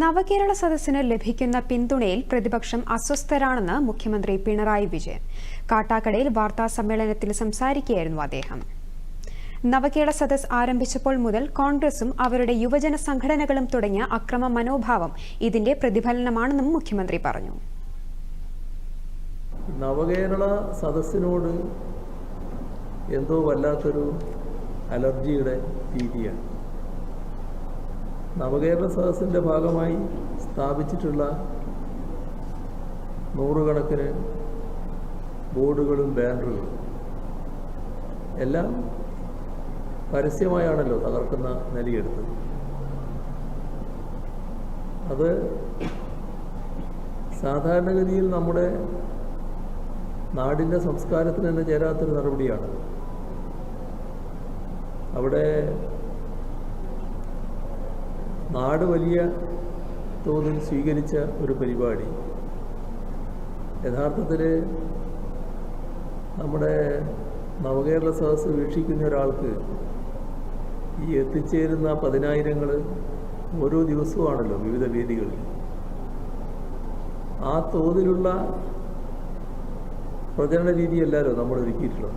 നവകേരള സദസ്സിന് ലഭിക്കുന്ന പിന്തുണയിൽ പ്രതിപക്ഷം അസ്വസ്ഥരാണെന്ന് മുഖ്യമന്ത്രി പിണറായി വിജയൻ. കാട്ടാക്കടയിൽ വാർത്താ സമ്മേളനത്തിൽ സംസാരിക്കുകയായിരുന്നു അദ്ദേഹം. നവകേരള സദസ് ആരംഭിച്ചപ്പോൾ മുതൽ കോൺഗ്രസും അവരുടെ യുവജന സംഘടനകളും തുടങ്ങിയ അക്രമ മനോഭാവം ഇതിന്റെ പ്രതിഫലനമാണെന്നും മുഖ്യമന്ത്രി പറഞ്ഞു. നവകേരള സദസ്സിനോട് എന്തോ വല്ലാത്തൊരു അലർജിയുടെ രീതിയാണ് നവകേരള സദസ്സിന്റെ ഭാഗമായി സ്ഥാപിച്ചിട്ടുള്ള നൂറുകണക്കിന് ബോർഡുകളും ബാനറുകളും എല്ലാം പരസ്യമായാണല്ലോ തകർക്കുന്ന നിലയെടുത്തത് അത് സാധാരണഗതിയിൽ നമ്മുടെ നാടിന്റെ സംസ്കാരത്തിന് തന്നെ ചേരാത്തൊരു നടപടിയാണ്. അവിടെ നാട് വലിയ തോതിൽ സ്വീകരിച്ച ഒരു പരിപാടി. യഥാർത്ഥത്തിൽ നമ്മുടെ നവകേരള സദസ് വീക്ഷിക്കുന്ന ഒരാൾക്ക് ഈ എത്തിച്ചേരുന്ന പതിനായിരങ്ങൾ ഓരോ ദിവസവുമാണല്ലോ വിവിധ വേദികളിൽ. ആ തോതിലുള്ള പ്രചരണ രീതിയല്ലല്ലോ നമ്മൾ ഒരുക്കിയിട്ടുള്ളത്